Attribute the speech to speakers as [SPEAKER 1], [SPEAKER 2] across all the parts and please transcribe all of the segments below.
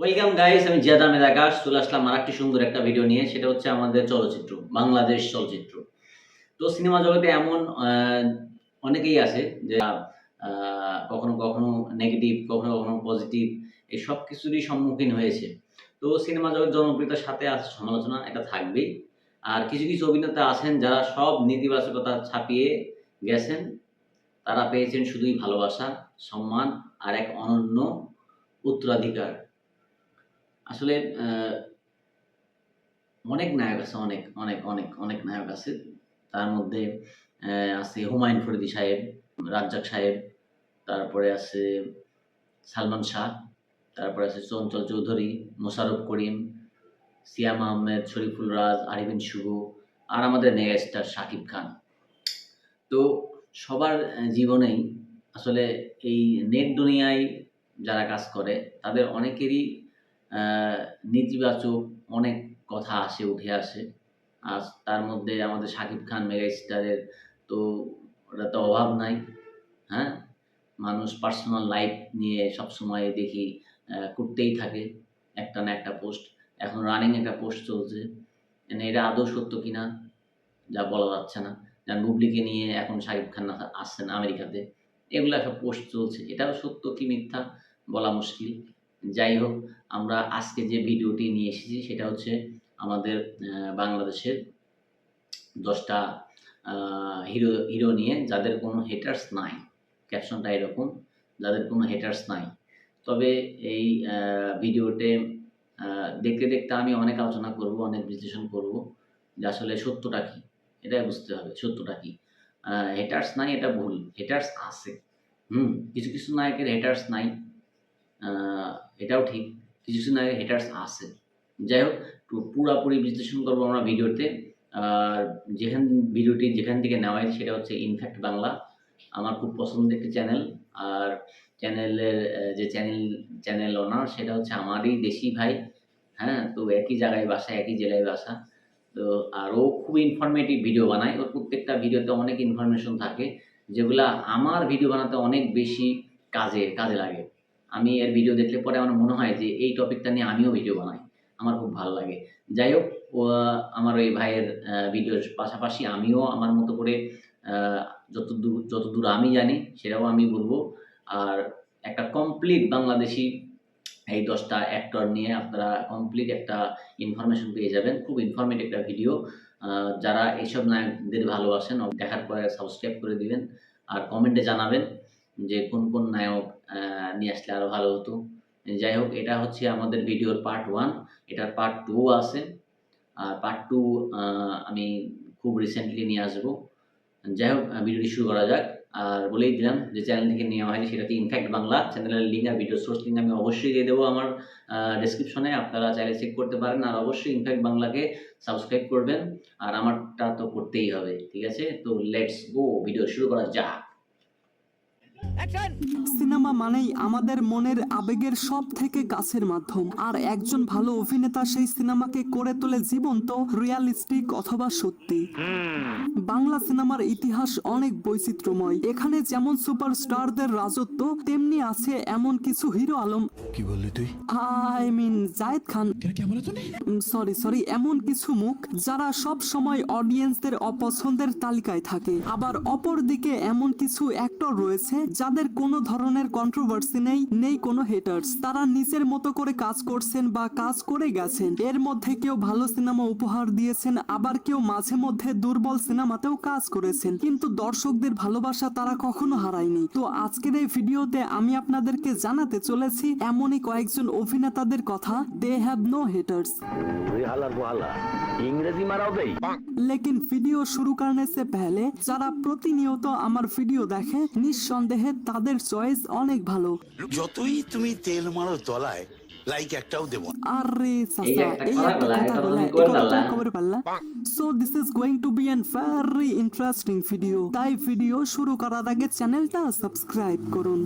[SPEAKER 1] Welcome guys আমি জিয়াদ আহমেদ আকাশ চলে আসলাম আর একটি সুন্দর একটা ভিডিও নিয়ে। সেটা হচ্ছে আমাদের চলচ্চিত্র, বাংলাদেশ চলচ্চিত্র। তো সিনেমা জগতে এমন অনেকেই আছে যে কখনো কখনো নেগেটিভ কখনো কখনো পজিটিভ এই সব কিছুরই সম্মুখীন হয়েছে। তো সিনেমা জগৎ জনপ্রিয়তার সাথে আছে সমালোচনা এটা থাকবেই। আর কিছু কিছু অভিনেতা আছেন যারা সব নেতিবাচকতা ছাপিয়ে গেছেন। তারা পেয়েছেন শুধুই ভালোবাসা, সম্মান আর এক অনন্য উত্তরাধিকার। আসলে অনেক নায়ক আছে, অনেক অনেক অনেক অনেক নায়ক আছে। তার মধ্যে আছে হুমায়ুন ফরিদি সাহেব, রাজ্জাক সাহেব, তারপরে আছে সালমান শাহ, তারপরে আছে চঞ্চল চৌধুরী, মোশাররফ করিম, সিয়াম আহমেদ, শরীফুল রাজ, আরিবিন শুভ, আর আমাদের মেগা স্টার শাকিব খান। তো সবার জীবনেই আসলে এই নেট দুনিয়ায় যারা কাজ করে, তাদের অনেকেরই নেতিবাচক অনেক কথা আসে উঠে আসে। আর তার মধ্যে আমাদের শাকিব খান মেগা স্টারের তো ওটা তো অভাব নাই হ্যাঁ? মানুষ পার্সোনাল লাইফ নিয়ে সবসময় দেখি আহ, করতেই থাকে একটা না একটা পোস্ট এখন রানিং একটা পোস্ট চলছে। মানে এটা আদৌ সত্য কিনা যা বলা যাচ্ছে না। যেমন বুবলিকে নিয়ে এখন শাকিব খান আস- আসছেন আমেরিকাতে। এগুলা সব পোস্ট চলছে। এটাও সত্য কি মিথ্যা বলা মুশকিল। যাই হোক আমরা আজকে যে ভিডিওটি নিয়ে এসেছি সেটা হচ্ছে আমাদের বাংলাদেশের দশটা হিরো হিরো নিয়ে যাদের কোনো হেটার্স নাই। ক্যাপশনটা এরকম, যাদের কোনো হেটার্স নাই। তবে এই ভিডিওতে দেখতে দেখতে আমি অনেক আলোচনা করব, অনেক বিশ্লেষণ করব যে আসলে সত্যটা কি। এটাই বুঝতে হবে, সত্যটা কি। হেটার্স নাই এটা ভুল হেটার্স আছে। হুম, কিছু কিছু নায়কের হেটার্স নাই। এটাও ঠিক। কিছু কিছু নায়কের হেটার্স আছে যাই হোক পুরাপুরি বিশ্লেষণ করব আমরা ভিডিওতে। আর যেখান, ভিডিওটি যেখান থেকে নেওয়া হয়েছে সেটা হচ্ছে ইনফ্যাক্ট বাংলা আমার খুব পছন্দের একটি চ্যানেল আর চ্যানেলের যে চ্যানেল চ্যানেল ওনার সেটা হচ্ছে আমারই দেশি ভাই। হ্যাঁ তো একই জায়গায় বাসা, একই জেলায় বাসা। তো আর ও খুব ইনফরমেটিভ ভিডিও বানায় ওর প্রত্যেকটা ভিডিওতে অনেক ইনফরমেশন থাকে, যেগুলা আমার ভিডিও বানাতে অনেক বেশি কাজে কাজে লাগে। আমি এর ভিডিও দেখলে পরে আমার মনে হয় যে এই টপিকটা নিয়ে আমিও ভিডিও বানাই। আমার খুব ভালো লাগে। যাই হোক আমার ওই ভাইয়ের ভিডিওর পাশাপাশি আমিও আমার মতো করে আহ, যতদূর যতদূর আমি জানি সেটাও আমি বলব। আর একটা কমপ্লিট বাংলাদেশি এই দশটা অ্যাক্টর নিয়ে আপনারা কমপ্লিট একটা ইনফরমেশন পেয়ে যাবেন। খুব ইনফরমেটিভ একটা ভিডিও যারা এইসব নায়কদের ভালোবাসেন দেখার পরে সাবস্ক্রাইব করে দিবেন। আর কমেন্টে জানাবেন। যে কোন কোন নায়ক নিয়ে আসলে আরও ভালো হতো। যাই হোক, এটা হচ্ছে আমাদের ভিডিওর পার্ট ওয়ান এটার পার্ট টু আছে। আর পার্ট টু আমি খুব রিসেন্টলি নিয়ে আসব। যাই হোক ভিডিওটি শুরু করা যাক। আর বলেই দিলাম যে চ্যানেল থেকে নেওয়া হয়নি, সেটা ইনফ্যাক্ট বাংলা চ্যানেলের লিঙ্ক আর ভিডিও সোর্স লিঙ্ক আমি অবশ্যই দিয়ে দেবো আমার ডেসক্রিপশনে আপনারা চাইলে চেক করতে পারেন। আর অবশ্যই ইনফ্যাক্ট বাংলাকে সাবস্ক্রাইব করবেন। আর আমারটা তো করতেই হবে, ঠিক আছে? তো লেটস গো ভিডিও শুরু করা যাক।
[SPEAKER 2] সিনেমা মানেই আমাদের মনের আবেগের সব থেকে কাছের মাধ্যম। আর একজন ভালো অভিনেতা সেই সিনেমাকে করে তোলে জীবন্ত রিয়ালিস্টিক অথবা সত্যি। বাংলা সিনেমার ইতিহাস অনেক বৈচিত্র্যময়। এখানে যেমন সুপারস্টারদের রাজত্ব তেমনি আছে এমন কিছু হিরো আলম।
[SPEAKER 3] কি বললি তুই?
[SPEAKER 2] আই মিন জায়েদ খান।
[SPEAKER 3] কে বলে তুমি
[SPEAKER 2] সরি সরি এমন কিছু মুখ যারা সব সময় অডিয়েন্সদের অপছন্দের তালিকায় থাকে। আবার অপর দিকে এমন কিছু অ্যাক্টর রয়েছে যাদের কোনো ধরনের কন্ট্রোভার্সি নেই নেই কোনো হেটার্স তারা নিজের মতো করে কাজ করছেন বা কাজ করে গেছেন। এর মধ্যে কেউ ভালো সিনেমা উপহার দিয়েছেন, আবার কেউ মাঝে মধ্যে দুর্বল সিনেমাতেও কাজ করেছেন। কিন্তু দর্শকদের ভালোবাসা তারা কখনো হারায়নি। তো আজকের এই ভিডিওতে আমি আপনাদেরকে জানাতে চলেছি, এমনই কয়েকজন অভিনেতাদের কথা দে হ্যাভ নো হেটার্স
[SPEAKER 4] তুই হালার হালা ইংরেজি মারাও দেই
[SPEAKER 2] लेकिन ভিডিও শুরু করনে সে পহলে যারা প্রতিনিয়ত আমার ভিডিও দেখে নিঃসন্দেহে তাদের চয়েস অনেক ভালো
[SPEAKER 5] যতই তুমি তেল মারো তলায় লাইক একটাও দেবো না।
[SPEAKER 2] আরে
[SPEAKER 1] এই
[SPEAKER 2] সাসা
[SPEAKER 1] একটা
[SPEAKER 2] এই
[SPEAKER 1] কথা
[SPEAKER 2] একটা
[SPEAKER 1] বলা,
[SPEAKER 2] কথা
[SPEAKER 1] এটা
[SPEAKER 2] বলা
[SPEAKER 1] তুমি
[SPEAKER 2] এই
[SPEAKER 1] করে
[SPEAKER 2] কথা তুমি
[SPEAKER 1] পারলা।
[SPEAKER 2] খবর পারলা so this is going to be an very interesting video তাই ভিডিও শুরু করার আগে চ্যানেলটা সাবস্ক্রাইব করুন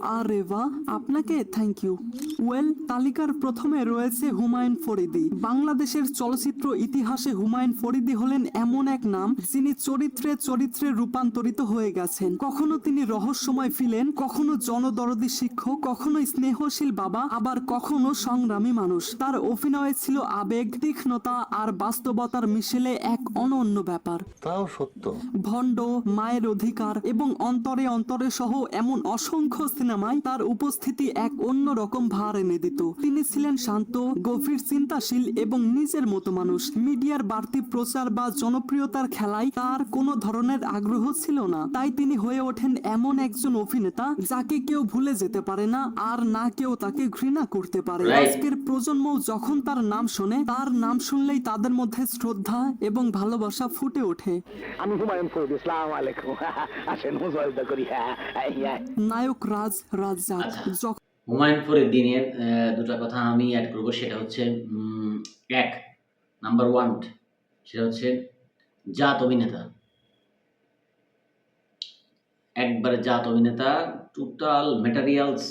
[SPEAKER 2] আরে বাহ আপনাকে থ্যাংক ইউ ওয়েল তালিকার প্রথমে রয়েছে হুমায়ুন ফরিদি। বাংলাদেশের চলচ্চিত্র ইতিহাসে হুমায়ুন ফরিদি হলেন এমন এক নাম যিনি চরিত্রে চরিত্রে রূপান্তরিত হয়ে গেছেন। কখনো তিনি রহস্যময় ফিলেন কখনো জনদরদি শিক্ষক কখনো স্নেহশীল বাবা আবার কখনো সংগ্রামী মানুষ। তার অভিনয়ে ছিল আবেগ তীক্ষ্ণতা আর বাস্তবতার মিশেলে এক অনন্য ব্যাপার।
[SPEAKER 4] তাও সত্য।
[SPEAKER 2] ভণ্ড মায়ের অধিকার এবং অন্তরে অন্তরে সহ এমন অসংখ্য সিনেমায় তার উপস্থিতি এক অন্য রকম ভার এনে দিত। তিনি ছিলেন শান্ত গভীর চিন্তাশীল এবং নিজের মতো মানুষ। মিডিয়ার বাড়তি প্রচার বা জনপ্রিয়তার খেলায় তার কোনো ধরনের আগ্রহ ছিল না। তাই তিনি হয়ে ওঠেন এমন একজন অভিনেতা যাকে কেউ ভুলে যেতে পারে না আর না কেউ তাকে ঘৃণা করতে পারে। আজকের প্রজন্ম যখন তার নাম শোনে তার নাম শুনলেই তাদের মধ্যে শ্রদ্ধা এবং ভালোবাসা ফুটে ওঠে।
[SPEAKER 4] আমি হুমায়ুন ফরিদ ইসলাম আলাইকুম। আসেন মুজওয়াজদা করি। হ্যাঁ হ্যাঁ
[SPEAKER 2] নায়ক রাজ রাজ্জাক
[SPEAKER 1] আচ্ছা। হুমায়ুন আহ, দুটো কথা আমি অ্যাড করব সেটা হচ্ছে এক নাম্বার ওয়ান সেটা হচ্ছে জাত অভিনেতা। একবারে জাত অভিনেতা টোটাল ম্যাটেরিয়ালস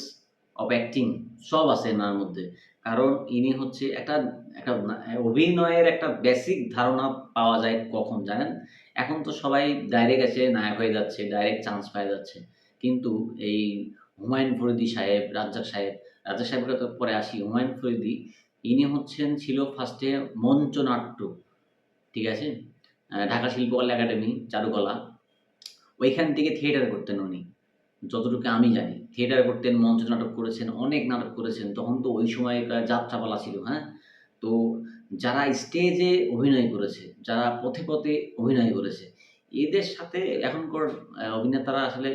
[SPEAKER 1] অফ অ্যাক্টিং সব আছে এনার মধ্যে। কারণ ইনি হচ্ছে একটা একটা অভিনয়ের একটা বেসিক ধারণা পাওয়া যায় কখন জানেন? এখন তো সবাই ডাইরেক্ট আছে নায়ক হয়ে যাচ্ছে ডাইরেক্ট চান্স পাওয়া যাচ্ছে। কিন্তু এই হুমায়ুন ফরিদি সাহেব, রাজ্জাক সাহেব, রাজ্জাক সাহেবের কথা পরে আসি, হুমায়ুন ফরিদি, ইনি হচ্ছেন, ছিল ফার্স্টে মঞ্চনাট্য, ঠিক আছে? ঢাকা শিল্পকলা একাডেমি, চারুকলা। ওইখান থেকে থিয়েটার করতেন উনি, যতটুকু আমি জানি। থিয়েটার করতেন মঞ্চ নাটক করেছেন, অনেক নাটক করেছেন, তখন তো ওই সময়কার যাত্রাপালা ছিল হ্যাঁ? তো যারা স্টেজে অভিনয় করেছে, যারা পথে পথে অভিনয় করেছে এদের সাথে এখনকার অভিনেতারা আসলে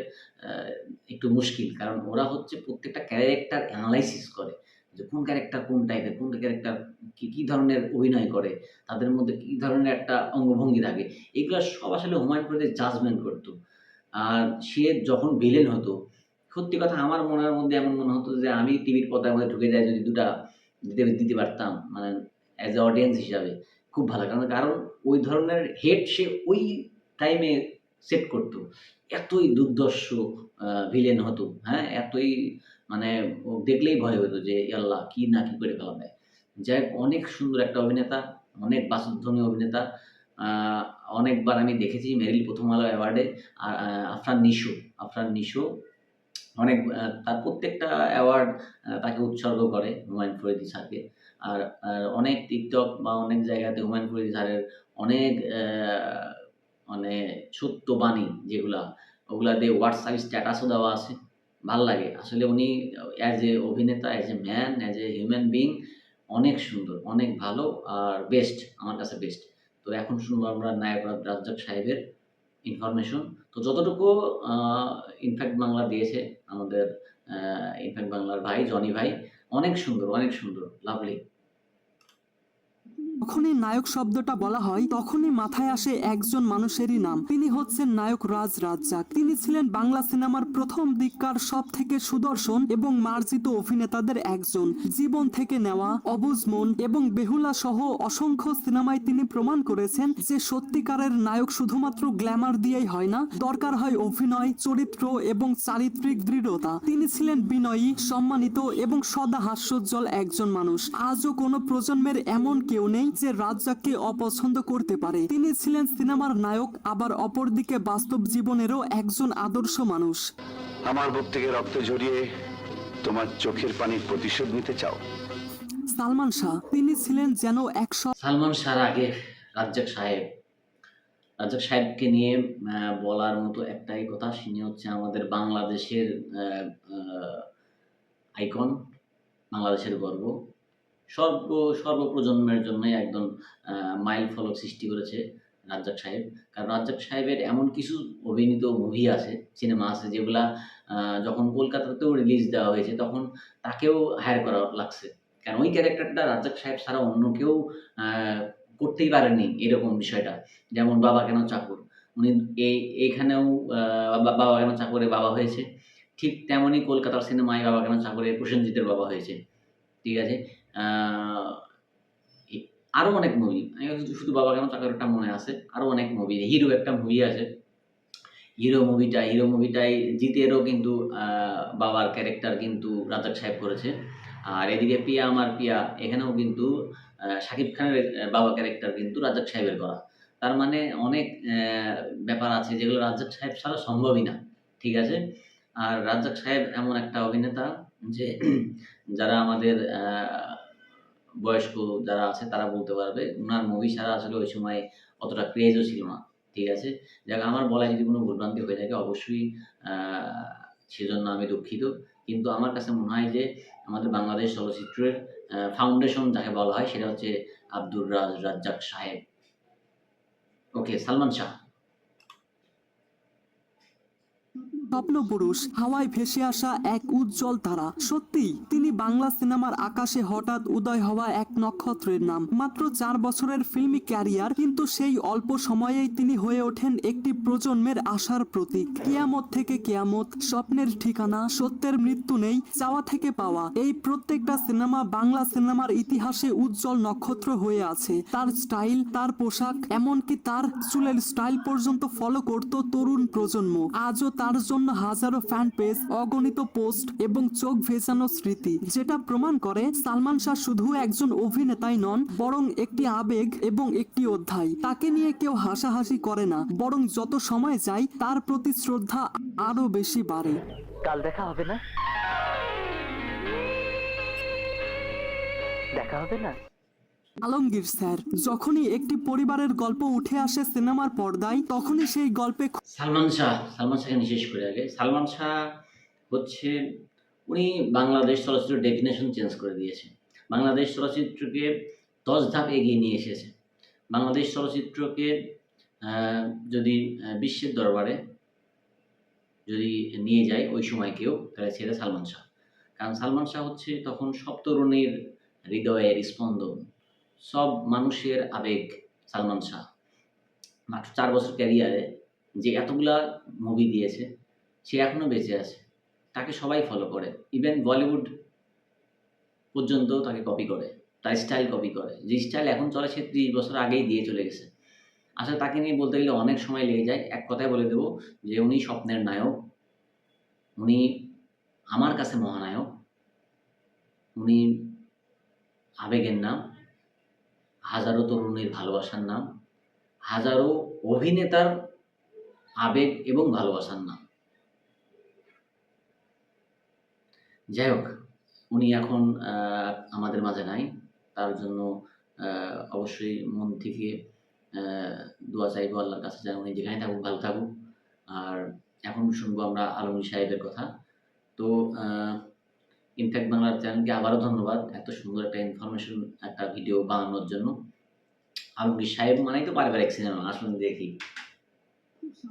[SPEAKER 1] একটু মুশকিল। কারণ ওরা হচ্ছে প্রত্যেকটা ক্যারেক্টার অ্যানালাইসিস করে। যে কোন ক্যারেক্টার কোন টাইপের কোন ক্যারেক্টার কি, কী ধরনের অভিনয় করে, তাদের মধ্যে কী ধরনের একটা অঙ্গভঙ্গি থাকে। এগুলো সব আসলে হুমায়ুন ফরিদের জাজমেন্ট করতো। আর সে যখন ভিলেন হতো, সত্যি কথা আমার মনের মধ্যে এমন মনে হতো যে আমি টিভির পর্দার মধ্যে ঢুকে যাই, যদি দুটা দিতে দিতে পারতাম। মানে অ্যাজ এ অডিয়েন্স হিসাবে খুব ভালো। কারণ কারণ ওই ধরনের হেড সে ওই টাইমে সেট করতো। এতই দুর্দর্শ ভিলেন হতো হ্যাঁ? এতই মানে দেখলেই ভয় হতো যে আল্লাহ, কি না কি করে ফেলা দেয়। যাই অনেক সুন্দর একটা অভিনেতা, অনেক বাসুদ্ধনী অভিনেতা অনেকবার আমি দেখেছি মেরিল প্রথম আলো অ্যাওয়ার্ডে আফরান নিশো আফরান নিশো অনেক তার প্রত্যেকটা অ্যাওয়ার্ড তাকে উৎসর্গ করে হুমায়ুন ফরিদি স্যারকে। আর অনেক টিকটক বা অনেক জায়গাতে হুমায়ুন ফরিদি স্যারের অনেক মানে সত্য বাণী যেগুলা, ওগুলা দিয়ে হোয়াটসঅ্যাপ স্ট্যাটাসও দেওয়া আছে। ভালো লাগে। আসলে উনি অ্যাজ এ অভিনেতা as a man as a human being অনেক সুন্দর, অনেক ভালো আর বেস্ট আমার কাছে বেস্ট তো এখন শুনব আমরা নায়ক রাজ- রাজ্জাক সাহেবের ইনফরমেশন তো যতটুকু ইনফ্যাক্ট বাংলা দিয়েছে আমাদের ইনফ্যাক্ট বাংলার ভাই, জনি ভাই, অনেক সুন্দর অনেক সুন্দর লাভলি
[SPEAKER 2] যখনই নায়ক শব্দটা বলা হয়, তখনই মাথায় আসে একজন মানুষেরই নাম। তিনি হচ্ছেন নায়ক রাজ রাজ্জাক। তিনি ছিলেন বাংলা সিনেমার প্রথম দিককার সব থেকে সুদর্শন এবং মার্জিত অভিনেতাদের একজন। জীবন থেকে নেওয়া, অবুজ মন এবং বেহুলা সহ অসংখ্য সিনেমায় তিনি প্রমাণ করেছেন যে সত্যিকারের নায়ক শুধুমাত্র গ্ল্যামার দিয়েই হয় না, দরকার হয় অভিনয়, চরিত্র এবং চারিত্রিক দৃঢ়তা। তিনি ছিলেন বিনয়ী, সম্মানিত এবং সদা হাস্যোজ্জ্বল একজন মানুষ। আজও কোনো প্রজন্মের এমন কেউ নেই যে রাজ্জাককে অপছন্দ করতে পারে। তিনি ছিলেন সিনেমার নায়ক আবার অপরদিকে বাস্তব জীবনেরও একজন আদর্শ মানুষ।
[SPEAKER 5] আমার বুক থেকে রক্ত ঝরিয়ে তোমার চোখের পানির প্রতিশোধ নিতে চাও?
[SPEAKER 2] সালমান শাহ তিনি ছিলেন যেন এক
[SPEAKER 1] সালমান শাহর আগে রাজ্জাক সাহেব। রাজ্জাক সাহেবকে নিয়ে বলার মতো একটাই কথা তিনি হচ্ছে আমাদের বাংলাদেশের আইকন বাংলাদেশের গর্ব। সর্ব, সর্বপ্রজন্মের জন্যই একদম মাইল ফলক সৃষ্টি করেছে রাজ্জাক সাহেব। কারণ রাজ্জাক সাহেবের এমন কিছু অভিনীত মুভি আছে সিনেমা আছে, যেগুলা যখন কলকাতাতেও রিলিজ দেওয়া হয়েছে, তখন তাকেও হায়ার করা লাগছে। কারণ ওই ক্যারেক্টারটা রাজ্জাক সাহেব ছাড়া অন্য কেউ করতেই পারেনি এরকম বিষয়টা। যেমন বাবা কেন চাকর? উনি এই, এইখানেও বাবা কেন চাকরে বাবা হয়েছে। ঠিক তেমনই কলকাতার সিনেমায় বাবা কেন চাকরে প্রসেনজিতের বাবা হয়েছে। ঠিক আছে? আহ, এ- আরও অনেক মুভি শুধু বাবা কেন চাকরটা মনে আছে? আরও অনেক মুভি হিরো একটা মুভি আছে। হিরো মুভিটা হিরো মুভিটাই জিতেরও কিন্তু বাবার ক্যারেক্টার কিন্তু রাজাক সাহেব করেছে। আর এদিকে পিয়া আমার পিয়া এখানেও কিন্তু শাকিব খানের বাবা ক্যারেক্টার কিন্তু রাজাক সাহেবের করা। তার মানে অনেক ব্যাপার আছে যেগুলো রাজ্জাক সাহেব ছাড়া সম্ভবই না। ঠিক আছে? আর রাজ্জাক সাহেব এমন একটা অভিনেতা যে যারা আমাদের বয়স্ক যারা আছে, তারা বলতে পারবে ওনার মুভি ছাড়া আসলে ওই সময় অতটা ক্রেজও ছিল না, ঠিক আছে? যাক, আমার বলায় যদি কোনো ভুলভ্রান্তি হয়ে থাকে, অবশ্যই সেজন্য আমি দুঃখিত। কিন্তু আমার কাছে মনে হয় যে, আমাদের বাংলাদেশ চলচ্চিত্রের ফাউন্ডেশন যাকে বলা হয়, সেটা হচ্ছে আব্দুর রাজ রাজ্জাক সাহেব। ওকে সালমান শাহ।
[SPEAKER 2] স্বপ্নপুরুষ হাওয়ায় ভেসে আসা এক উজ্জ্বল তারা। সত্যি তিনি বাংলা সিনেমার আকাশে হঠাৎ উদয় হওয়া এক নক্ষত্রের নাম। মাত্র চার বছরের ফিল্মি ক্যারিয়ার কিন্তু সেই অল্প সময়েই তিনি হয়ে ওঠেন একটি প্রজন্মের আশার প্রতীক। কিয়ামত থেকে কিয়ামত, স্বপ্নের ঠিকানা, সত্যের মৃত্যু নেই, চাওয়া থেকে পাওয়া। এই প্রত্যেকটা সিনেমা বাংলা সিনেমার ইতিহাসে উজ্জ্বল নক্ষত্র হয়ে আছে। তার স্টাইল তার পোশাক, এমনকি তার চুলের স্টাইল পর্যন্ত ফলো করত তরুণ প্রজন্ম। আজও তার জন্য হাজারো ফ্যান পেজ অগণিত পোস্ট এবং চোখ ভেজানো স্মৃতি, যেটা প্রমাণ করে সালমান শাহ শুধু একজন অভিনেতাই নন, বরং একটি আবেগ এবং একটি অধ্যায়। তাকে নিয়ে কেউ হাসাহাসি করে না, বরং যত সময় যায়, তার প্রতি শ্রদ্ধা আরও বেশি বাড়ে।
[SPEAKER 4] কাল দেখা হবে না? দেখা হবে না?
[SPEAKER 2] আলমগীর স্যার, যখনই একটি পরিবারের গল্প উঠে আসে সিনেমার পর্দায়, তখনই সেই গল্পে
[SPEAKER 1] সালমান শাহ, সালমান শাহকে নিঃশেষ করে আগে। সালমান শাহ হচ্ছে, উনি বাংলাদেশ চলচ্চিত্রের ডেফিনেশন চেঞ্জ করে দিয়েছে। বাংলাদেশ চলচ্চিত্রকে দশ ধাপ এগিয়ে নিয়ে এসেছে। বাংলাদেশ চলচ্চিত্রকে যদি বিশ্বের দরবারে যদি নিয়ে যায় ওই সময় কেউ তাহলে সেটা সালমান শাহ। কারণ সালমান শাহ হচ্ছে তখন সব তরুণীর হৃদয়ের স্পন্দন। সব মানুষের আবেগ সালমান শাহ। মাত্র চার বছর ক্যারিয়ারে যে এতগুলা মুভি দিয়েছে, সে এখনও বেঁচে আছে। তাকে সবাই ফলো করে। ইভেন বলিউড পর্যন্ত তাকে কপি করে। তার স্টাইল কপি করে। যে স্টাইল এখন চলে, সে ত্রিশ বছর আগেই দিয়ে চলে গেছে। আসলে তাকে নিয়ে বলতে গেলে অনেক সময় লেগে যায়। এক কথায় বলে দেবো যে উনি স্বপ্নের নায়ক। উনি আমার কাছে মহানায়ক। উনি আবেগের নাম। হাজারো তরুণীর ভালোবাসার নাম, হাজারো অভিনেতার আবেগ এবং ভালোবাসার নাম। যাই হোক, উনি এখন আমাদের মাঝে নাই। তার জন্য অবশ্যই মন থেকে দোয়া চাইব আল্লাহর কাছে যেন উনি যেখানে থাকুক, ভালো থাকুক। আর এখন শুনব আমরা আলমী সাহেবের কথা। তো ইনফ্যাক্ট বাংলার চ্যানেলকে আবারও ধন্যবাদ এত সুন্দর একটা ইনফরমেশন একটা ভিডিও বানানোর জন্য। আলমগীর সাহেব মানেই তো পারিবারিক সিনেমা আসুন দেখি।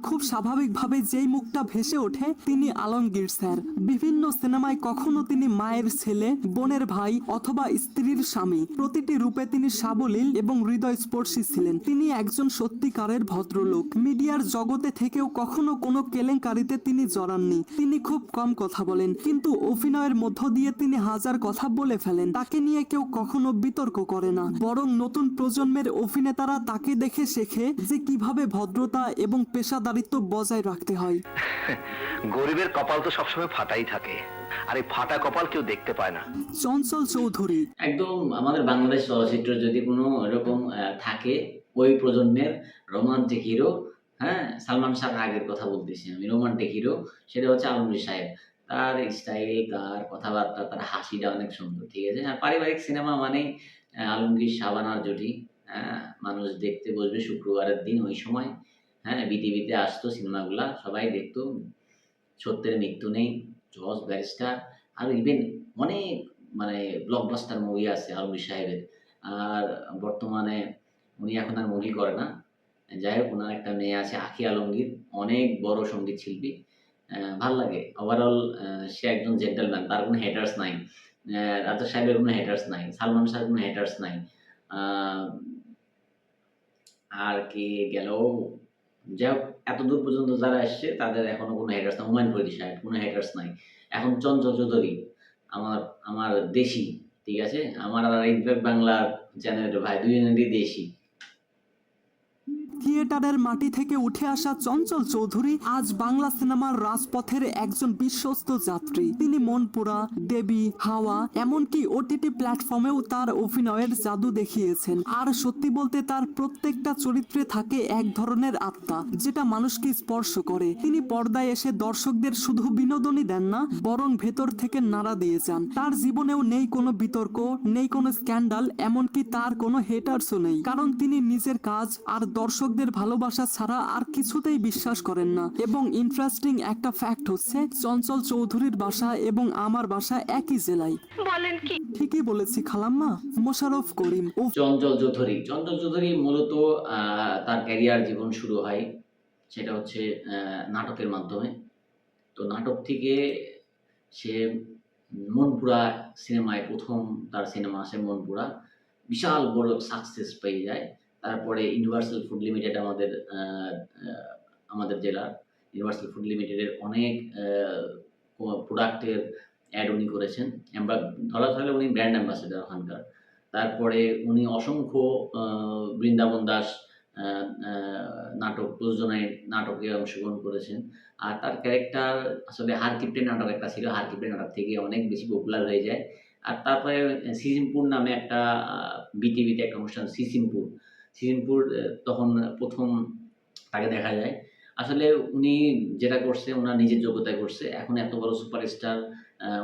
[SPEAKER 2] খুব স্বাভাবিকভাবে যেই মুখটা ভেসে ওঠে, তিনি আলমগীর স্যার। বিভিন্ন সিনেমায় কখনো তিনি মায়ের ছেলে, বোনের ভাই অথবা স্ত্রীর স্বামী। প্রতিটি রূপে তিনি সাবলীল এবং হৃদয়স্পর্শী ছিলেন। তিনি একজন সত্যিকারের ভদ্রলোক। মিডিয়ার জগতে থেকেও কখনো কোনো কেলেঙ্কারিতে তিনি জড়াননি। তিনি খুব কম কথা বলেন, কিন্তু অভিনয়ের মধ্য দিয়ে তিনি হাজার কথা বলে ফেলেন। তাকে নিয়ে কেউ কখনো বিতর্ক করে না। বরং নতুন প্রজন্মের অভিনেতারা তাকে দেখে শেখে যে কীভাবে ভদ্রতা এবং পেশাদারিত্ব বজায় রাখতে হয়।
[SPEAKER 3] গরিবের কপাল তো সবসময় ফাটাই থাকে আর এই ফাটা কপাল কেউ দেখতে পায় না।
[SPEAKER 2] চঞ্চল চৌধুরী।
[SPEAKER 1] একদম আমাদের বাংলাদেশ চলচ্চিত্র যদি কোনো এরকম আহ, থাকে ওই প্রজন্মের রোমান্টিক হিরো হ্যাঁ সালমান শাহ আগের কথা বলতেছি আমি রোমান্টিক হিরো সেটা হচ্ছে আলমগীর সাহেব। তার স্টাইল তার কথাবার্তা তার হাসিটা অনেক সুন্দর ঠিক আছে? আর পারিবারিক সিনেমা মানেই আহ, আলমগীর শাবানার জুটি হ্যাঁ, মানুষ দেখতে বসবে শুক্রবারের দিন ওই সময় হ্যাঁ বিটিভিতে আসতো, সিনেমাগুলা, সবাই দেখতো। সত্যের মৃত্যু নেই জজ ব্যারিস্টার, আর ইভেন অনেক মানে ব্লকবাস্টার মুভি আছে আলমগীর সাহেবের। আর বর্তমানে উনি এখন আর মুভি করে না। যাই হোক ওনার একটা মেয়ে আছে, আখি আলমগীর, অনেক বড় সংগীত শিল্পী। ভালো লাগে। ওভারঅল সে একজন জেন্টেলম্যান তার কোনো হেটার্স নাই। রাজা সাহেবের কোনো হেটার্স নাই, সালমান শাহের কোনো হেটার্স নাই। আর কি গেল? হোক এত দূর পর্যন্ত যারা আসছে, তাদের এখনও কোনো হেটার্স নাই। হুমায়ুন ফরিদি সাহেব, কোনো হেটার্স নাই। এখন চঞ্চল চৌধুরী, আমার আমার দেশি, ঠিক আছে? আমার আর ইনফ্যাক্ট বাংলা চ্যানেলের ভাই, দুজনেরই দেশি।
[SPEAKER 2] থিয়েটারের মাটি থেকে উঠে আসা চঞ্চল চৌধুরী আজ বাংলা সিনেমার রাজপথের একজন বিশ্বস্ত যাত্রী। তিনি মনপুরা, দেবী, হাওয়া, এমনকি ওটিটি প্ল্যাটফর্মেও তার অভিনয়ের জাদু দেখিয়েছেন। আর সত্যি বলতে তার প্রত্যেকটা চরিত্রে থাকে এক ধরনের আত্মা, যেটা মানুষকে স্পর্শ করে। তিনি পর্দায় এসে দর্শকদের শুধু বিনোদনই দেন না, বরং ভেতর থেকে নাড়া দিয়ে যান। তার জীবনেও নেই কোনো বিতর্ক, নেই কোনো স্ক্যান্ডাল, এমনকি তার কোনো হেটার্সও নেই। কারণ তিনি নিজের কাজ আর দর্শকদের ভালোবাসা ছাড়া আর কিছুতেই বিশ্বাস করেন না। এবং ইন্টারেস্টিং একটা ফ্যাক্ট হচ্ছে চঞ্চল চৌধুরীর বাসা এবং আমার বাসা একই জেলায়। বলেন কি? ঠিকই বলেছি খালাম্মা মোশাররফ করিম। উফ
[SPEAKER 1] চঞ্চল চৌধুরী। চঞ্চল চৌধুরী মূলত আহ, তার ক্যারিয়ার জীবন শুরু হয় সেটা হচ্ছে আহ, নাটকের মাধ্যমে। তো নাটক থেকে সে মনপুরা সিনেমায় প্রথম তার সিনেমা আসে মনপুরা। বিশাল বড় সাকসেস পেয়ে যায়। তারপরে ইউনিভার্সাল ফুড লিমিটেড আমাদের আমাদের জেলার ইউনিভার্সাল ফুড লিমিটেডের অনেক প্রোডাক্টের অ্যাড উনি করেছেন। আমরা, ধরা ধরলে উনি ব্র্যান্ড অ্যাম্বাসেডার ওখানকার। তারপরে উনি অসংখ্য বৃন্দাবন দাস নাটক প্রযোজনায় নাটকে অংশগ্রহণ করেছেন। আর তার ক্যারেক্টার আসলে হারকিপ্টে নাটক একটা ছিল। হারকিপ্টে নাটক থেকে অনেক বেশি পপুলার হয়ে যায়। আর তারপরে সিসিমপুর নামে একটা বিটিভিতে একটা অনুষ্ঠান সিসিমপুর সিজিমপুর তখন প্রথম তাকে দেখা যায়। আসলে উনি যেটা করছে, ওনার নিজের যোগ্যতায় করছে। এখন এত বড় সুপারস্টার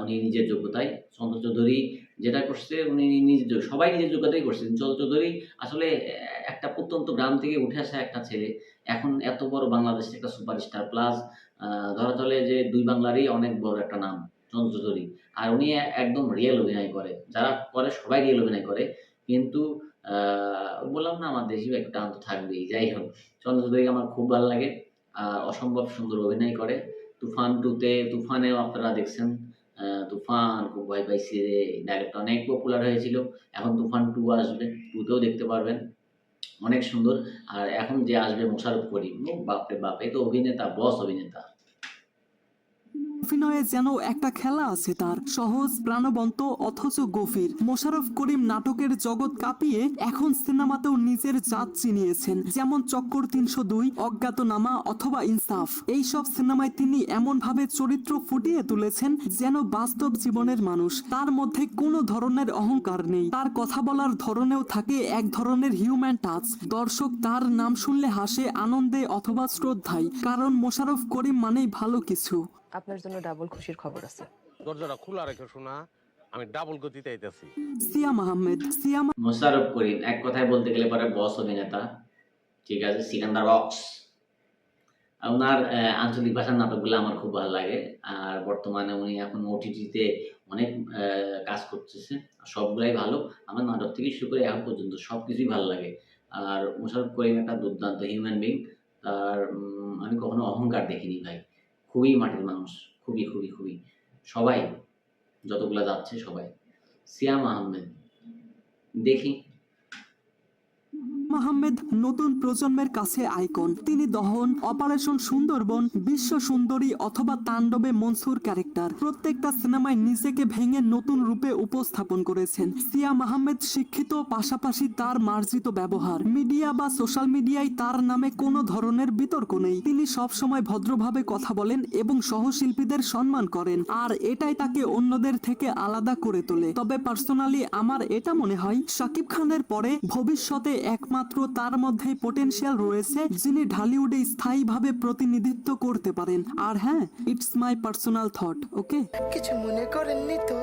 [SPEAKER 1] উনি নিজের যোগ্যতায়। চন্দ্র চৌধুরী যেটা করছে, উনি নিজের সবাই নিজের যোগ্যতাই করছে। চন্দ্র চৌধুরী আসলে একটা প্রত্যন্ত গ্রাম থেকে উঠে আসা একটা ছেলে। এখন এত বড় বাংলাদেশের একটা সুপারস্টার, প্লাস ধরা চলে যে দুই বাংলারই অনেক বড় একটা নাম চন্দ্র চৌধুরী। আর উনি একদম রিয়েল অভিনয় করে। যারা করে, সবাই রিয়েল অভিনয় করে। কিন্তু বললাম না আমার দেশি একটা টান তো থাকবেই, যাই হোক। চন্দ্র চৌধুরী আমার খুব ভালো লাগে। আর অসম্ভব সুন্দর অভিনয় করে। তুফান টুতে তুফানেও আপনারা দেখছেন তুফান খুব ভয় পাইছি রে। ডাইরেক্ট অনেক পপুলার হয়েছিল। এখন তুফান টু আসবে টুতেও দেখতে পারবেন। অনেক সুন্দর। আর এখন যে আসবে মোশারফ করিম বাপরে বাপ তো অভিনেতা বস অভিনেতা।
[SPEAKER 2] অভিনয়ে যেন একটা খেলা আছে তার। সহজ, প্রাণবন্ত, অথচ গভীর মোশাররফ করিম নাটকের জগৎ কাঁপিয়ে এখন সিনেমাতেও নিজের জাত চিনিয়েছেন, যেমন চক্কর তিনশো দুই, অজ্ঞাতনামা অথবা ইনসাফ। এইসব সিনেমায় তিনি এমন ভাবে চরিত্র ফুটিয়ে তুলেছেন যেন বাস্তব জীবনের মানুষ। তার মধ্যে কোনো ধরনের অহংকার নেই। তার কথা বলার ধরনেও থাকে এক ধরনের হিউম্যান টাচ দর্শক তার নাম শুনলে হাসে, আনন্দে অথবা শ্রদ্ধায়। কারণ মোশারফ করিম মানেই ভালো কিছু।
[SPEAKER 6] আপনার জন্য ডাবল খুশির খবর আছে।
[SPEAKER 7] দরজাটা খোলা রেখে শোনা আমি ডাবল গতিতে আইতাছি।
[SPEAKER 2] সিয়াম আহমেদ সিয়াম
[SPEAKER 1] মোশারফ করিম এক কথায় বলতে গেলে পরে বস অভিনেতা। ঠিক আছে সিকান্দার বক্স। আর ওনার আঞ্চলিক ভাষার নাটকগুলো আমার খুব ভালো লাগে। আর বর্তমানে উনি এখন ওটিটিতে অনেক আহ, কাজ করতেছে। সবগুলাই ভালো। আমার নাটক থেকে শুরু করে এখন পর্যন্ত সব কিছুই ভালো লাগে। আর মোশারফ করিম একটা দুর্দান্ত হিউম্যান বিং তার আমি কখনো অহংকার দেখিনি ভাই। খুবই মাটির মানুষ খুবই খুবই খুবই। সবাই যতগুলা যাচ্ছে সবাই। সিয়াম আহমেদ দেখি।
[SPEAKER 2] আহমেদ নতুন প্রজন্মের কাছে আইকন। তিনি দহন, অপারেশন সুন্দরবন, বিশ্ব সুন্দরী অথবা তাণ্ডবে মনসুর ক্যারেক্টার। প্রত্যেকটা সিনেমায় নিজেকে ভেঙে নতুন রূপে উপস্থাপন করেছেন। সিয়াম আহমেদ শিক্ষিত, পাশাপাশি তার মার্জিত ব্যবহার। মিডিয়া বা সোশ্যাল মিডিয়ায় তার নামে কোনো ধরনের বিতর্ক নেই। তিনি সবসময় ভদ্রভাবে কথা বলেন এবং সহশিল্পীদের সম্মান করেন। আর এটাই তাকে অন্যদের থেকে আলাদা করে তোলে। তবে পার্সোনালি আমার এটা মনে হয়, শাকিব খানের পরে ভবিষ্যতে একমাত্র তার মধ্যে পোটেনশিয়াল রয়েছে যিনি ঢালিউডে স্থায়ীভাবে প্রতিনিধিত্ব করতে পারেন। আর হ্যাঁ it's my personal thought okay
[SPEAKER 8] কিছু মনে করেননি তো?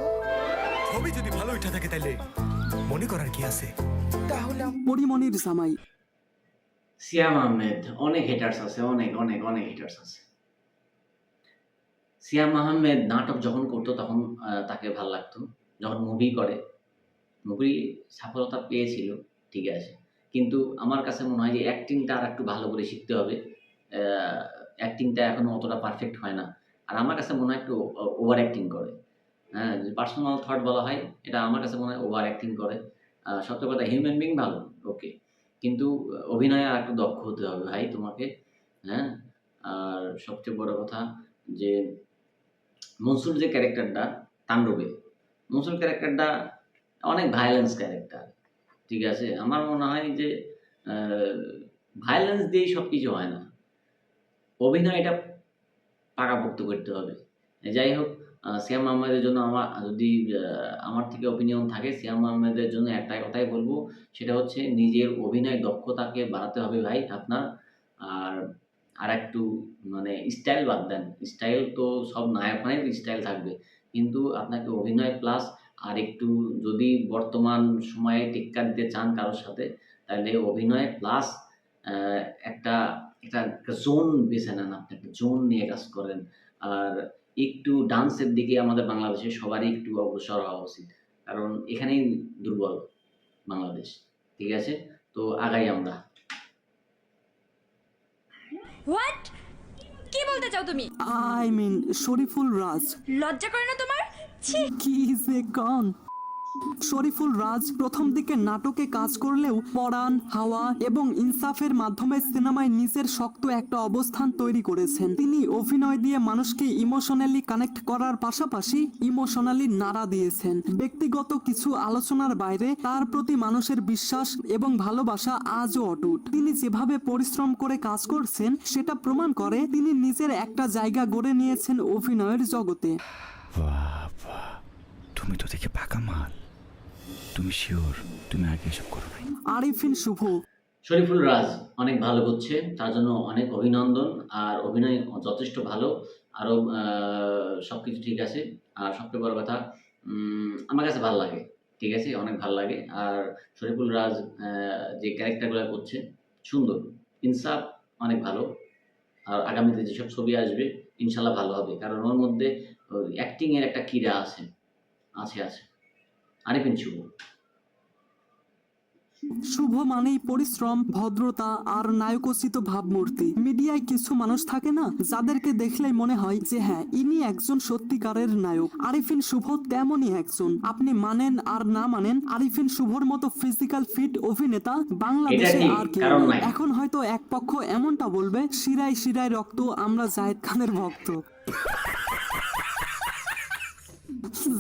[SPEAKER 9] ছবি যদি ভালো উঠে থাকে তাইলে মনে করার কি আছে?
[SPEAKER 8] তাহলে
[SPEAKER 2] পরিমণির জামাই।
[SPEAKER 1] সিয়াম আহমেদ অনেক হেটার্স আছে অনেক অনেক অনেক হেটার্স আছে। সিয়াম আহমেদ নাটক যখন করতো তখন তাকে ভালো লাগতো। যখন মুভি করে মুভি সফলতা পেয়েছিল ঠিক আছে। কিন্তু আমার কাছে মনে হয় যে অ্যাক্টিংটা আর একটু ভালো করে শিখতে হবে। অ্যাক্টিংটা এখনও অতটা পারফেক্ট হয় না। আর আমার কাছে মনে হয় একটু ওভার অ্যাক্টিং করে। হ্যাঁ পার্সোনাল থট বলা হয়, এটা আমার কাছে মনে হয় ওভার অ্যাক্টিং করে। সত্য কথা হিউম্যান বিং ভালো ওকে কিন্তু অভিনয়ে আর একটু দক্ষ হতে হবে ভাই তোমাকে। হ্যাঁ আর সবচেয়ে বড় কথা যে মনসুর যে ক্যারেক্টারটা তাণ্ডবে। মনসুর ক্যারেক্টারটা অনেক ভায়োলেন্স ক্যারেক্টার ঠিক আছে? আমার মনে হয় যে ভায়োলেন্স দিয়েই সব কিছু হয় না। অভিনয়টা পাকাপোক্ত করতে হবে। যাই হোক শ্যাম আহমেদের জন্য আমার, যদি আমার থেকে অপিনিয়ন থাকে, শ্যাম আহমেদের জন্য একটা কথাই বলব, সেটা হচ্ছে নিজের অভিনয় দক্ষতাকে বাড়াতে হবে ভাই আপনার। আর আর একটু মানে স্টাইল বাদ দেন। স্টাইল তো সব নায়ক স্টাইল থাকবে। কিন্তু আপনাকে অভিনয় প্লাস আর একটু যদি বর্তমান সময়ে টেক্কা দিতে চান কারোর সাথে তাহলে অভিনয় প্লাস একটা একটা জোন বেছে নেন আপনি একটা জোন নিয়ে কাজ করেন। আর একটু ডান্সের দিকে আমাদের বাংলাদেশে সবারই একটু অগ্রসর হওয়া উচিত। কারণ এখানেই দুর্বল বাংলাদেশ ঠিক আছে? তো আগাই আমরা।
[SPEAKER 10] হোয়াট কি বলতে চাও তুমি?
[SPEAKER 2] I mean Shariful Raj.
[SPEAKER 10] লজ্জা করে না তোমার? ছি
[SPEAKER 2] কি যে কন শরীফুল রাজ প্রথম দিকে নাটকে কাজ করলেও পরাণ, হাওয়া এবং ইনসাফের মাধ্যমে সিনেমায় নিজের শক্ত একটা অবস্থান তৈরি করেছেন। তিনি অভিনয় দিয়ে মানুষকে ইমোশনালি কানেক্ট করার পাশাপাশি ইমোশনালি নাড়া দিয়েছেন। ব্যক্তিগত কিছু আলোচনার বাইরে তার প্রতি মানুষের বিশ্বাস এবং ভালোবাসা আজও অটুট। তিনি যেভাবে পরিশ্রম করে কাজ করছেন, সেটা প্রমাণ করে তিনি নিজের একটা জায়গা গড়ে নিয়েছেন অভিনয়ের জগতে।
[SPEAKER 9] তুমি তো দেখে পাকা মাল। তুমি শিওর তুমি আগে এসব করো নাই।
[SPEAKER 2] আরিফিন শুভ।
[SPEAKER 1] শরীফুল রাজ অনেক ভালো করছে তার জন্য অনেক অভিনন্দন আর অভিনয় যথেষ্ট ভালো। আরও সব কিছু ঠিক আছে। আর সবচেয়ে বড় কথা আমার কাছে ভালো লাগে ঠিক আছে? অনেক ভালো লাগে। আর শরীফুল রাজ যে ক্যারেক্টারগুলো করছে সুন্দর। ইনসাফ অনেক ভালো। আর আগামীতে যেসব ছবি আসবে ইনশাল্লাহ ভালো হবে। কারণ ওর মধ্যে অ্যাক্টিংয়ের একটা ক্রীড়া আছে আছে আছে। আরিফিন শুভ।
[SPEAKER 2] শুভ মানেই পরিশ্রম ভদ্রতা আর নায়কোচিত ভাবমূর্তি। মিডিয়ায় কিছু মানুষ থাকে না যাদেরকে দেখলেই মনে হয় যে হ্যাঁ ইনি একজন সত্যিকারের নায়ক। আরিফিন শুভ তেমনই একজন। আপনি মানেন আর না মানেন আরিফিন শুভর মতো ফিজিক্যাল ফিট অভিনেতা বাংলাদেশে আর কেউ। নাই। এখন হয়তো এক পক্ষ এমনটা বলবে শিরায় শিরায় রক্ত আমরা জায়েদ খানের ভক্ত।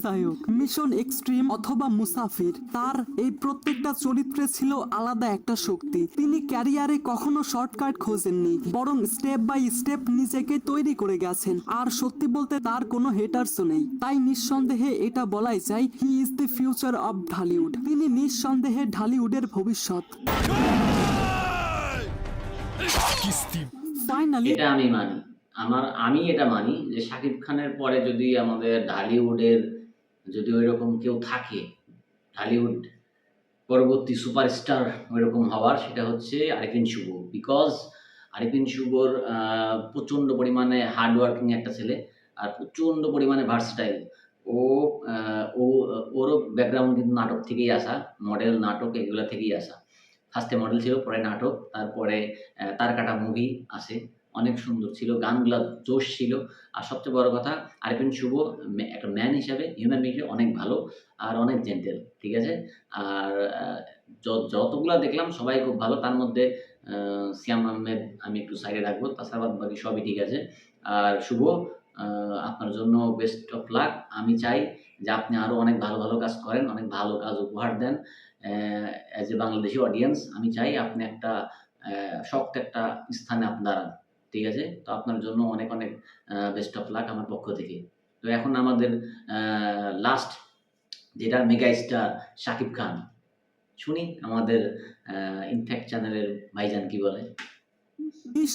[SPEAKER 2] যাই হোক মিশন এক্সট্রিম অথবা মুসাফির তার এই প্রত্যেকটা চরিত্রে ছিল আলাদা একটা শক্তি। তিনি ক্যারিয়ারে কখনো শর্টকাট খোঁজেননি বরং স্টেপ বাই স্টেপ নিজেকে তৈরি করে গেছেন। আর সত্যি বলতে তার কোনো হেটার্সও নেই। তাই নিঃসন্দেহে এটা বলাই যায় he is the future of Dhallywood. তিনি নিঃসন্দেহে ঢালিউডের ভবিষ্যৎ। ফাইনালি
[SPEAKER 1] এটা আমি মানি। আমার, আমি এটা মানি যে শাকিব খানের পরে যদি আমাদের ঢালিউডের যদি ওই রকম কেউ থাকে, ঢালিউড পরবর্তী সুপারস্টার ওইরকম হওয়ার, সেটা হচ্ছে আরিফিন শুভ বিকজ আরিফিন শুভর প্রচণ্ড পরিমাণে হার্ড ওয়ার্কিং একটা ছেলে আর প্রচণ্ড পরিমাণে ভার্সটাইল ও ও, ওরও ব্যাকগ্রাউন্ড কিন্তু নাটক থেকেই আসা মডেল নাটক এগুলো থেকেই আসা। ফার্স্টে মডেল ছিল, পরে নাটক, তারপরে তার কাটা মুভি আসে। অনেক সুন্দর ছিল, গানগুলো জোশ ছিল। আর সবচেয়ে বড় কথা, আরিফিন শুভ একটা ম্যান হিসাবে হিউম্যান হিসেবে অনেক ভালো আর অনেক জেন্টেল ঠিক আছে? আর যতগুলা দেখলাম সবাই খুব ভালো। তার মধ্যে সিয়াম আহমেদ আমি একটু সাইডে রাখব, তাছাড়া বাকি সবই ঠিক আছে। আর শুভ আপনার জন্য বেস্ট অফ লাক আমি চাই যে আপনি আরও অনেক ভালো ভালো কাজ করেন, অনেক ভালো কাজ উপহার দেন অ্যাজ এ বাংলাদেশি অডিয়েন্স আমি চাই আপনি একটা শক্ত একটা স্থানে আপনি দাঁড়ান। ঠিক আছে? তো আপনার জন্য অনেক অনেক বেস্ট অফ লাক আমার পক্ষ থেকে। তো এখন আমাদের লাস্ট যেটা মেগা স্টার শাকিব খান। শুনি আমাদের ইনফ্যাক্ট চ্যানেলের ভাইজান কি বলে?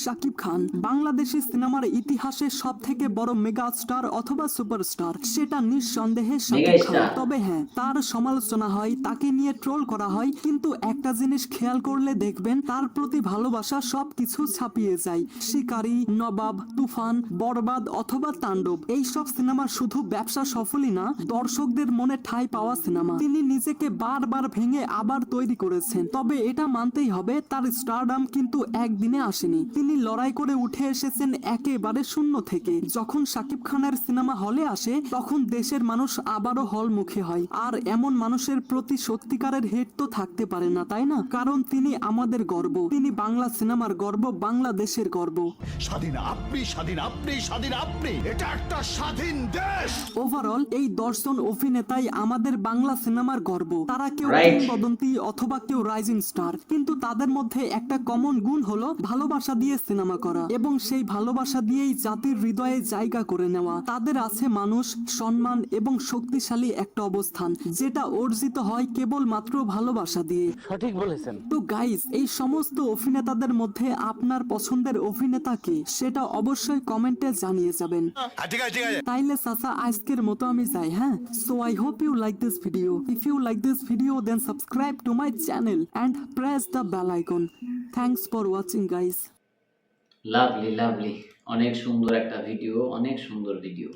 [SPEAKER 2] শাকিব খান বাংলাদেশি সিনেমার ইতিহাসে সব থেকে বড় মেগা স্টার অথবা সুপারস্টার। সেটা নিঃসন্দেহে শাকিব খান। তবে হ্যাঁ তার সমালোচনা হয় তাকে নিয়ে ট্রোল করা হয় কিন্তু একটা জিনিস খেয়াল করলে দেখবেন তার প্রতি ভালোবাসা সবকিছু ছাপিয়ে যায়। শিকারী নবাব তুফান বরবাদ অথবা তাণ্ডব। এই সব সিনেমা শুধু ব্যবসা সফলই না দর্শকদের মনে ঠাঁই পাওয়া সিনেমা। তিনি নিজেকে বারবার ভেঙে আবার তৈরি করেছেন। তবে এটা মানতেই হবে তার স্টারডাম কিন্তু একদিনে আসে। আসেনি। তিনি লড়াই করে উঠে এসেছেন একেবারে শূন্য থেকে। যখন শাকিব খানের সিনেমা হলে আসে তখন দেশের মানুষ আবারও হল মুখে হয়। আর এমন মানুষের প্রতি সত্যিকারের হেড তো থাকতে পারে না তাই না? কারণ তিনি আমাদের গর্ব। তিনি বাংলা সিনেমার গর্ব বাংলাদেশের গর্ব।
[SPEAKER 5] স্বাধীন আপনি স্বাধীন আপনি স্বাধীন আপনি এটা একটা স্বাধীন দেশ!
[SPEAKER 2] ওভারঅল এই দর্শন অভিনেতাই আমাদের বাংলা সিনেমার গর্ব। তারা কেউ. কিংবদন্তি অথবা কেউ রাইজিং স্টার কিন্তু তাদের মধ্যে একটা কমন গুণ হলো ভালোবাসা দিয়ে সিনেমা করা এবং সেই ভালোবাসা দিয়েই জাতির হৃদয়ে জায়গা করে নেওয়া। তাদের আছে মানুষ সম্মান এবং শক্তিশালী একটা অবস্থান যেটা অর্জিত হয় কেবলমাত্র ভালোবাসা দিয়ে।
[SPEAKER 4] সঠিক বলেছেন।
[SPEAKER 2] তো গাইস এই সমস্ত অভিনেতাদের মধ্যে আপনার পছন্দের অভিনেতা কে সেটা অবশ্যই কমেন্টে জানিয়ে যাবেন।
[SPEAKER 5] ঠিক আছে ঠিক আছে।
[SPEAKER 2] তাইলে চাচা আজকের মতো আমি যাই হ্যাঁ? So I hope you like this video if you like this video then subscribe to my channel and press the bell icon thanks for watching guys
[SPEAKER 1] lovely lovely অনেক সুন্দর একটা ভিডিও অনেক সুন্দর ভিডিও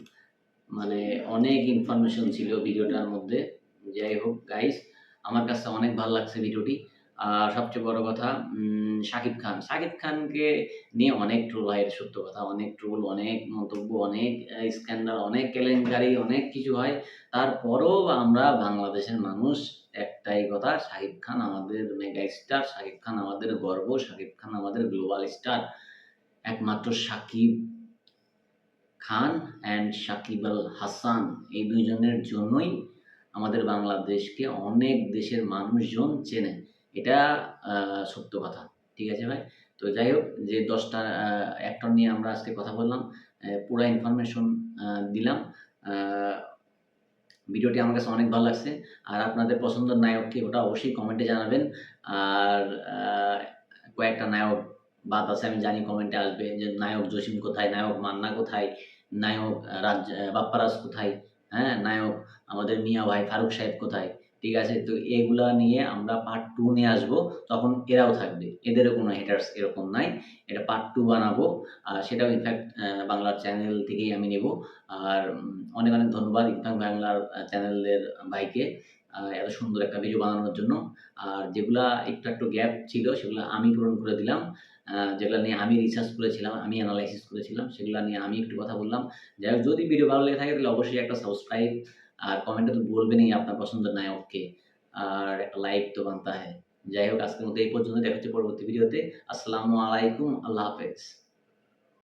[SPEAKER 1] মানে অনেক ইনফরমেশন ছিল ভিডিওটার মধ্যে। যাই হোক গাইস আমার কাছে অনেক ভালো লাগছে ভিডিওটি আর সবচেয়ে বড় কথা শাকিব খান। শাকিব খানকে নিয়ে অনেক ট্রোল হয় সত্য কথা। অনেক ট্রোল অনেক মন্তব্য, অনেক স্ক্যান্ডাল অনেক কেলেঙ্কারি, অনেক কিছু হয়। তারপরও আমরা বাংলাদেশের মানুষ, একটাই কথা শাকিব খান আমাদের মেগা স্টার শাকিব খান আমাদের গর্ব শাকিব খান আমাদের গ্লোবাল স্টার একমাত্র সাকিব খান অ্যান্ড সাকিব আল হাসান। এই দুইজনের জন্যই আমাদের বাংলাদেশকে অনেক দেশের মানুষজন চেনে। এটা সত্য কথা। ঠিক আছে ভাই? তো যাই হোক, যে দশটা অ্যাক্টর নিয়ে আমরা আজকে কথা বললাম পুরো ইনফরমেশন দিলাম। ভিডিওটি আমার কাছে অনেক ভালো লাগছে। আর আপনাদের পছন্দের নায়ককে ওটা অবশ্যই কমেন্টে জানাবেন। আর কয়েকটা নায়ক আছে আমি জানি কমেন্টে আসবে যে নায়ক জসিম কোথায়, নায়ক মান্না কোথায়, নায়ক রাজ বাপ্পারাজ কোথায় হ্যাঁ নায়ক আমাদের মিয়া ভাই ফারুক সাহেব কোথায়, ঠিক আছে? তো এগুলা নিয়ে আমরা পার্ট টু নিয়ে আসব, তখন এরাও থাকবে। এদেরও কোনো হেটার্স এরকম নাই। এটা পার্ট টু বানাবো, আর সেটাও ইনফ্যাক্ট বাংলার চ্যানেল থেকেই আমি নেব। আর অনেক অনেক ধন্যবাদ ইনফ্যাক্ট বাংলার চ্যানেলের ভাইকে এত সুন্দর একটা ভিডিও বানানোর জন্য। আর যেগুলা একটু একটু গ্যাপ ছিল, সেগুলো আমি পূরণ করে দিলাম। যেগুলো নিয়ে আমি রিসার্চ করেছিলাম, আমি অ্যানালাইসিস করেছিলাম, সেগুলো নিয়ে আমি একটু কথা বললাম। যাই হোক, যদি ভিডিও ভালো লেগে থাকে, তাহলে অবশ্যই একটা সাবস্ক্রাইব আর কমেন্টে তো বলবেনই আপনার পছন্দ নয় ওকে আর একটা লাইক তো বানতে হয়। যাই হোক, আজকের মতো এই পর্যন্ত, দেখা হচ্ছে পরবর্তী ভিডিওতে আসসালামু আলাইকুম, আল্লাহ হাফেজ।